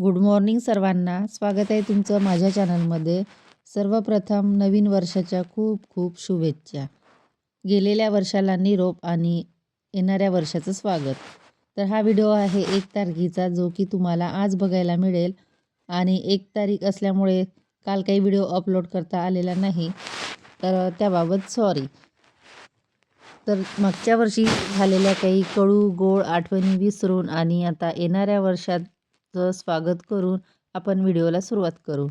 Good morning सर्वांना. स्वागत आहे तुमचं माझ्या चॅनलमध्ये. सर्वप्रथम नवीन वर्षाच्या खूप खूप शुभेच्छा. गेलेल्या वर्षाला निरोप आणि येणाऱ्या वर्षाचं स्वागत. तर हा व्हिडिओ आहे एक तारखेचा जो की तुम्हाला आज बघायला मिळेल. आणि एक तारीख असल्यामुळे काल काही व्हिडिओ अपलोड करता आलेला नाही. तर त्याबाबत सॉरी तर मागच्या वर्षी झालेल्या काही कळू गोड आठवणी विसरून आणि आता येणाऱ्या वर्षात स्वागत करून आपण व्हिडिओला सुरुवात करू.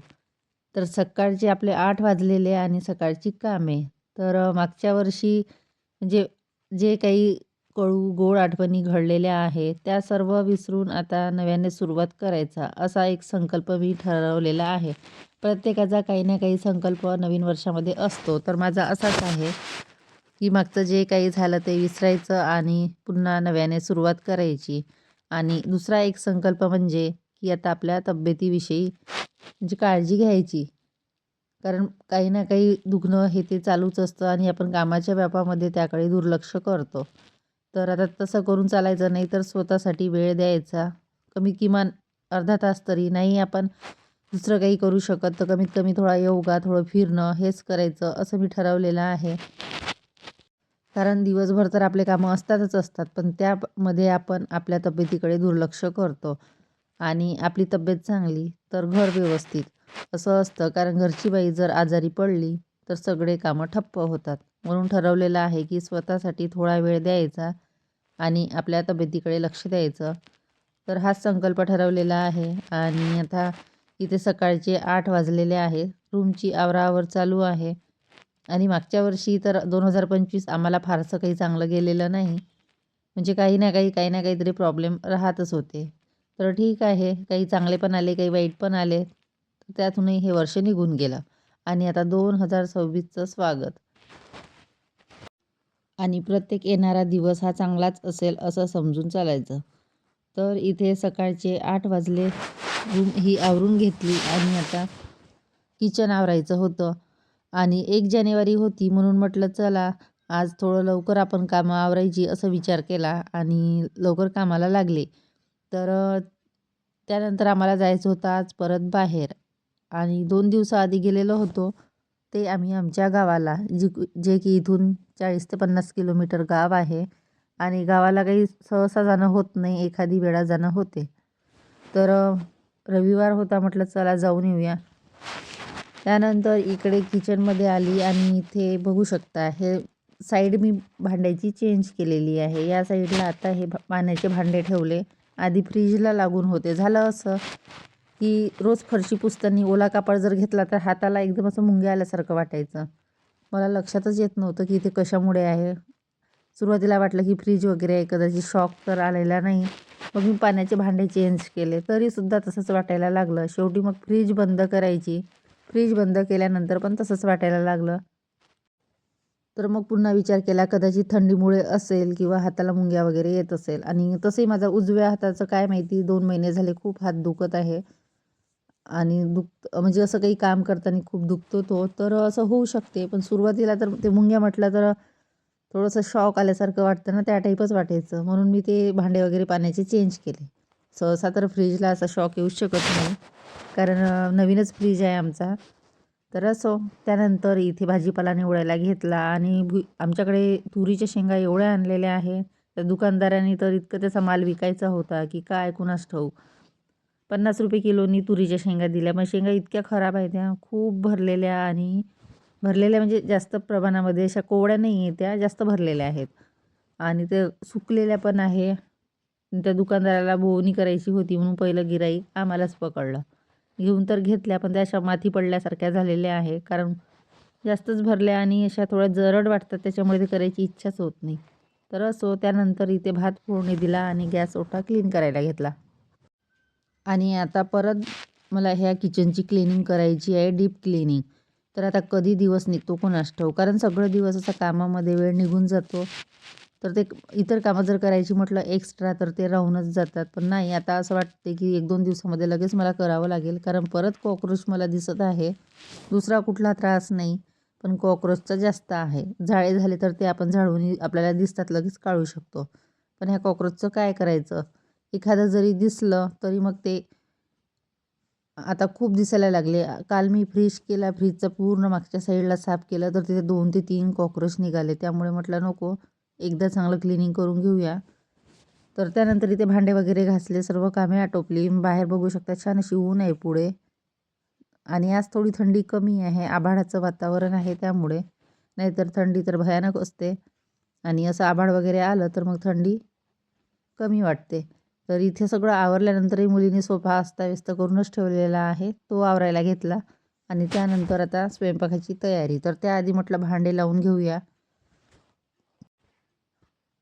तर सकाळचे आपले आठ वाजलेले आणि सकाळची कामे. तर मागच्या वर्षी म्हणजे जे काही कळू गोड आठवणी घडलेल्या आहेत त्या सर्व विसरून आता नव्याने सुरुवात करायचा असा एक संकल्प मी ठरवलेला आहे. प्रत्येकाचा काही ना काही संकल्प नवीन वर्षामध्ये असतो. तर माझा असाच आहे की मागचं जे काही झालं ते विसरायचं आणि पुन्हा नव्याने सुरुवात करायची. आणि दुसरा एक संकल्प म्हणजे की आता आपल्या तब्येतीविषयी म्हणजे काळजी घ्यायची. कारण काही ना काही दुखणं हे ते चालूच असतं आणि आपण कामाच्या व्यापामध्ये त्याकडे दुर्लक्ष करतो. तर आता तसं करून चालायचं नाही तर स्वतःसाठी वेळ द्यायचा. कमी किमान अर्धा तास तरी नाही आपण दुसरं काही करू शकत. तर कमीत कमी थोडा योगा थोडं फिरणं हेच करायचं असं मी ठरवलेलं आहे. कारण दिवसभर तर आपले कामं असतातच असतात पण त्यामध्ये आपण आपल्या तब्येतीकडे दुर्लक्ष करतो आणि आपली तब्येत चांगली तर घर व्यवस्थित. असं असतं कारण घरची बाई जर आजारी पडली तर सगळे कामं ठप्प होतात. म्हणून ठरवलेलं आहे की स्वतःसाठी थोडा वेळ द्यायचा आणि आपल्या तब्येतीकडे लक्ष द्यायचं. तर हाच संकल्प ठरवलेला आहे आणि आता इथे सकाळचे आठ वाजलेले आहे रूमची आवराआवर चालू आहे. आणि मागच्या वर्षी तर दोन हजार पंचवीस आम्हाला फारसं काही चांगलं गेलेलं नाही. म्हणजे काही ना काही काही ना काहीतरी प्रॉब्लेम राहतच होते. तर ठीक आहे काही चांगले पण आले काही वाईट पण आले. तर त्यातूनही हे वर्ष निघून गेलं. आणि आता दोन हजार सव्वीसचं स्वागत. आणि प्रत्येक येणारा दिवस हा चांगलाच असेल असं समजून चालायचं. तर इथे सकाळचे आठ वाजले. रूम ही आवरून घेतली आणि आता किचन आवरायचं होतं. आणि एक जानेवारी होती म्हणून म्हटलं चला आज थोडं लवकर आपण कामं आवरायची असं विचार केला आणि लवकर कामाला लागले. तर त्यानंतर आम्हाला जायचं होतं आज परत बाहेर आणि दोन दिवसाआधी गेलेलो होतो. ते आम्ही आमच्या गावाला जी जे की इथून चाळीस ते पन्नास किलोमीटर गाव आहे आणि गावाला काही सहसा जाणं होत नाही एखादी वेळा जाणं होते. तर रविवार होता म्हटलं चला जाऊन येऊया. त्यानंतर इकडे किचनमध्ये आली आणि इथे बघू शकता हे साईड मी भांड्याची चेंज केलेली आहे. या साईडला आता हे भा- पाण्याचे भांडे ठेवले. आधी फ्रीजला लागून होते. झालं असं की रोज फरशी पुसताना ओला कापड जर घेतला तर हाताला एकदम असं मुंग्या आल्यासारखं वाटायचं. मला लक्षातच येत नव्हतं की इथे कशामुळे आहे. सुरुवातीला वाटलं की फ्रीज वगैरे आहे. कदाचित शॉक तर आलेला नाही. मग मी पाण्याचे भांडे चेंज केले. तरीसुद्धा तसंच वाटायला लागलं. शेवटी मग फ्रीज बंद करायची. फ्रीज बंद केल्यानंतर पण तसंच वाटायला लागलं. तर मग पुन्हा विचार केला कदाचित थंडीमुळे असेल किंवा हाताला मुंग्या वगैरे येत असेल. आणि तसंही माझा उजव्या हाताचं काय माहिती दोन महिने झाले खूप हात दुखत आहे. आणि दुख म्हणजे असं काही काम करताना खूप दुखतो तो. तर असं होऊ शकते पण सुरुवातीला तर ते मुंग्या म्हटलं तर थोडंसं शॉक आल्यासारखं वाटतं ना त्या टाईपच वाटायचं. म्हणून मी ते भांडे वगैरे पाण्याचे चेंज केले. सहसा तर फ्रीजला असा शॉक येऊच शकत नाही. कारण नवीनच फ्रीज आहे आमचा. तर असो त्यानंतर इथे भाजीपाला निवडायला घेतला आणि भु आमच्याकडे तुरीच्या शेंगा एवढ्या आणलेल्या आहे त्या दुकानदारांनी तर इतकं त्याचा माल विकायचा होता की काय कुणास ठाऊक. पन्नास रुपये किलोनी तुरीच्या शेंगा दिल्या. मग शेंगा इतक्या खराब आहेत त्या खूप भरलेल्या आणि भरलेल्या म्हणजे जास्त प्रमाणामध्ये अशा कोवड्या नाही आहे त्या जास्त भरलेल्या आहेत. आणि ते सुकलेल्या पण आहे. त्या दुकानदाराला बोवणी करायची होती म्हणून पहिलं गिराईक आम्हालाच पकडलं. घेऊन तर घेतल्या पण त्या अशा माती पडल्यासारख्या झालेल्या आहे. कारण जास्तच भरल्या आणि अशा थोड्या जरड वाटतात त्याच्यामुळे ते करायची इच्छाच होत नाही. तर असो त्यानंतर इथे भात फोडणी दिला आणि गॅस ओटा क्लीन करायला घेतला. आणि आता परत मला ह्या किचनची क्लिनिंग करायची आहे डीप क्लिनिंग. तर आता कधी दिवस निघतो कोणास ठेवू कारण सगळं दिवस असा कामामध्ये वेळ निघून जातो. तर ते इतर कामं जर करायची म्हटलं एक्स्ट्रा तर ते राहूनच जातात. पण नाही आता असं वाटते की एक दोन दिवसामध्ये लगेच मला करावं लागेल. कारण परत कॉक्रोच मला दिसत आहे. दुसरा कुठला त्रास नाही पण कॉक्रोचचा जास्त आहे. झाडे झाले तर ते आपण झाडून आपल्याला दिसतात लगेच काढू शकतो. पण ह्या कॉक्रोचचं काय करायचं? एखादं जरी दिसलं तरी मग ते आता खूप दिसायला लागले. काल मी फ्रीज केला फ्रीजचा पूर्ण मागच्या साईडला साफ केलं तर तिथे दोन ते तीन कॉक्रोच निघाले. त्यामुळे म्हटलं नको एकदा चांगलं क्लिनिंग करून घेऊया. तर त्यानंतर इथे भांडे वगैरे घासले सर्व कामे आटोपली. बाहेर बघू शकता छान अशी ऊन आहे पुढे. आणि आज थोडी थंडी कमी आहे आभाळाचं वातावरण आहे त्यामुळे. नाहीतर थंडी तर भयानक असते. आणि असं आभाळ वगैरे आलं तर मग थंडी कमी वाटते. तर इथे सगळं आवरल्यानंतरही मुलीने सोफा अस्ताव्यस्त करूनच ठेवलेला आहे. तो आवरायला घेतला आणि त्यानंतर आता स्वयंपाकाची तयारी. तर त्याआधी म्हटलं भांडे लावून घेऊया.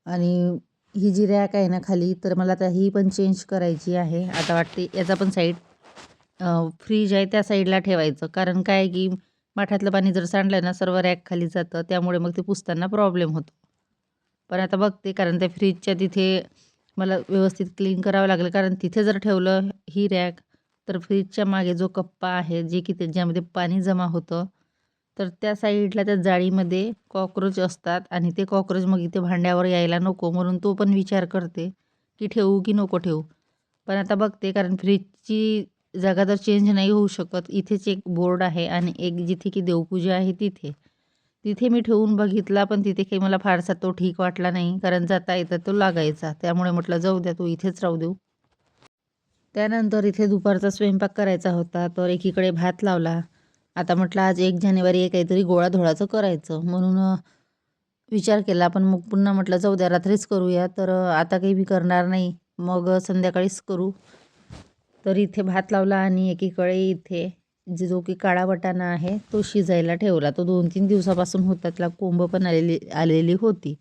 आणि ही जी रॅक आहे ना खाली तर मला आता ही पण चेंज करायची आहे. आता वाटते याचा पण साईड फ्रीज आहे त्या साईडला ठेवायचं. कारण काय की माठातलं पाणी जर सांडलं ना सर्व रॅक खाली जातं. त्यामुळे मग ते पुसताना प्रॉब्लेम होतो. पण आता बघते कारण त्या फ्रीजच्या तिथे मला व्यवस्थित क्लीन करावं लागेल. कारण तिथे जर ठेवलं ही रॅक तर फ्रीजच्या मागे जो कप्पा आहे जे की त्याच्यामध्ये पाणी जमा होतं तर त्या साईडला त्या जाळीमध्ये कॉक्रोच असतात आणि ते कॉक्रोच मग इथे भांड्यावर यायला नको. म्हणून तो पण विचार करते की ठेवू की नको ठेवू. पण आता बघते कारण फ्रीजची जागा तर चेंज नाही होऊ शकत. इथेच एक बोर्ड आहे आणि एक जिथे की देवपूजा आहे तिथे. तिथे मी ठेवून बघितला पण तिथे काही मला फारसा तो ठीक वाटला नाही. कारण जाता येता तो लागायचा. त्यामुळे म्हटलं जाऊ द्या तो इथेच राहू देऊ. त्यानंतर इथे दुपारचा स्वयंपाक करायचा होता तर एकीकडे भात लावला. आता म्हटलं आज एक जानेवारी आहे काहीतरी गोळाधोळाचं करायचं. म्हणून विचार केला पण मग पुन्हा म्हटलं जाऊ द्या रात्रीच करूया. तर आता काही मी करणार नाही. मग संध्याकाळीच करू. तर इथे भात लावला आणि एकीकडे इथे जे जो की काळा वटाणा आहे तो शिजायला ठेवला. तो दोन तीन दिवसापासून होता. त्याला कोंब पण आलेली आलेली होती.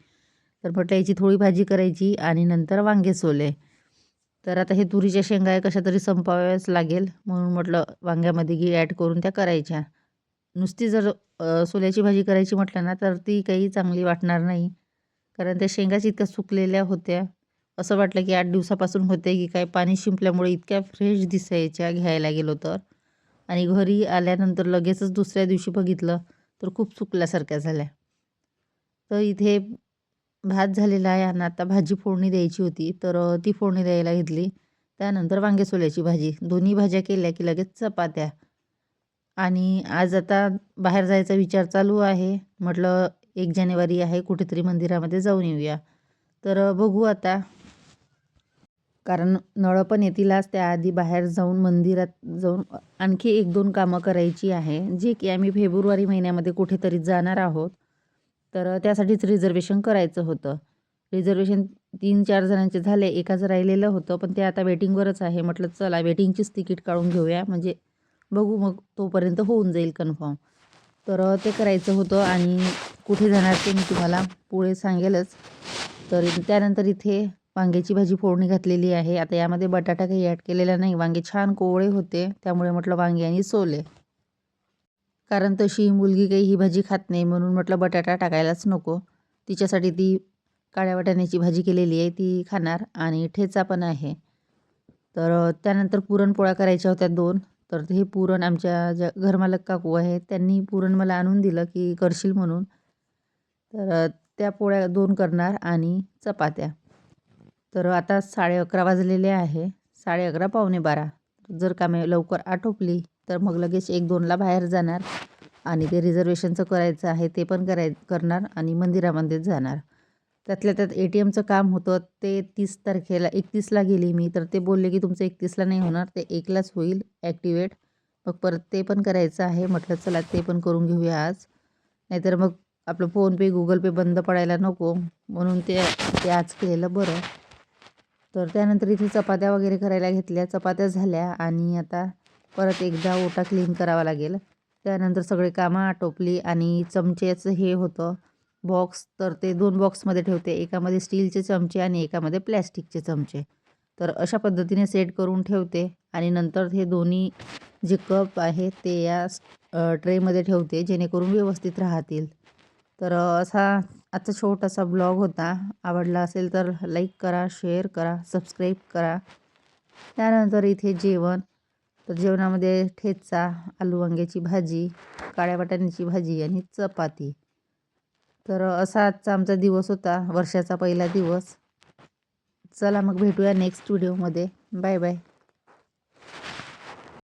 तर म्हटलं याची थोडी भाजी करायची आणि नंतर वांगे सोले. तर आता हे तुरीच्या शेंगा आहे कशा तरी संपाव्याच लागेल. म्हणून म्हटलं वांग्यामध्ये घी ॲड करून त्या करायच्या. नुसती जर सोल्याची भाजी करायची म्हटलं ना तर ती काही चांगली वाटणार नाही. कारण त्या शेंगाच इतक्या सुकलेल्या होत्या. असं वाटलं की आठ दिवसापासून होते की काय? पाणी शिंपल्यामुळे इतक्या फ्रेश दिसायच्या घ्यायला गेलो तर. आणि घरी आल्यानंतर लगेचच दुसऱ्या दिवशी बघितलं तर खूप चुकल्यासारख्या झाल्या. तर इथे भात झालेला आहे आणि आता भाजी फोडणी द्यायची होती तर ती फोडणी द्यायला घेतली. त्यानंतर वांगे सोल्याची भाजी. दोन्ही भाज्या केल्या की लगेच चपात्या. आणि आज आता बाहेर जायचा विचार चालू आहे. म्हटलं एक जानेवारी आहे कुठेतरी मंदिरामध्ये जाऊन येऊया. तर बघू आता. कारण नळं पण येतीलच त्याआधी बाहेर जाऊन मंदिरात जाऊन आणखी एक दोन कामं करायची आहे. जे की आम्ही फेब्रुवारी महिन्यामध्ये कुठेतरी जाणार आहोत. तर त्यासाठीच रिझर्वेशन करायचं होतं. रिझर्वेशन तीन चार जणांचे झाले एकाचं राहिलेलं होतं पण ते आता वेटिंगवरच आहे. म्हटलं चला वेटिंगचीच तिकीट काढून घेऊया. म्हणजे बघू मग तोपर्यंत होऊन जाईल कन्फर्म. तर ते करायचं होतं आणि कुठे जाणार ते मी तुम्हाला पुढे सांगेलच. तर त्यानंतर इथे वांग्याची भाजी फोडणी घातलेली आहे. आता यामध्ये बटाटा काही ॲड केलेला नाही. वांगे छान कोवळे होते. त्यामुळे म्हटलं वांगे आणि सोले. कारण तशी ही मुलगी काही ही भाजी खात नाही म्हणून म्हटलं बटाटा टाकायलाच नको. तिच्यासाठी ती काळ्या वाटाण्याची भाजी केलेली आहे. ती खाणार आणि ठेचा पण आहे. तर त्यानंतर पुरणपोळ्या करायच्या होत्या दोन. तर हे पुरण आमच्या ज्या घरमालक काकू आहे त्यांनी पुरण मला आणून दिलं की करशील म्हणून. तर त्या पोळ्या दोन करणार आणि चपात्या. तर आता साडे अकरा वाजलेले आहे. साडे अकरा पावणे बारा. जर कामे लवकर आटोपली तर मग लगेच एक दोनला बाहेर जाणार आणि ते रिझर्वेशनचं करायचं आहे ते पण कराय करणार आणि मंदिरामध्येच जाणार. त्यातल्या त्यात ए टी एमचं काम होतं. ते तीस तारखेला एकतीसला गेली मी तर ते बोलले की तुमचं एकतीसला नाही होणार ते एकलाच होईल. ॲक्टिवेट मग परत ते पण करायचं आहे. म्हटलं चला ते पण करून घेऊया आज. नाहीतर मग आपलं फोनपे गुगल पे बंद पडायला नको. म्हणून ते ते आज केलेलं बरं. तर त्यानंतर इथे चपात्या वगैरे करायला घेतल्या. चपात्या झाल्या आणि आता परत एकदा ओटा क्लीन करावा लागेल. त्यानंतर सगळे कामं आटोपली आणि चमचेचं हे होतं. बॉक्स तर ते दोन बॉक्समध्ये ठेवते. एकामध्ये स्टीलचे चमचे आणि एकामध्ये प्लॅस्टिकचे चमचे. तर अशा पद्धतीने सेट करून ठेवते आणि नंतर हे दोन्ही जे कप आहे ते या ट्रेमध्ये ठेवते जेणेकरून व्यवस्थित राहतील. तर असा आजचा छोटासा ब्लॉग होता. आवडला असेल तर लाईक करा शेअर करा सबस्क्राईब करा. त्यानंतर इथे जेवण. तर जेवणामध्ये ठेचा आलू वांग्याची भाजी काळ्या वाटाण्याची भाजी आणि चपाती. तर असा आजचा आमचा दिवस होता वर्षाचा पहिला दिवस. चला मग भेटूया नेक्स्ट व्हिडिओमध्ये बाय बाय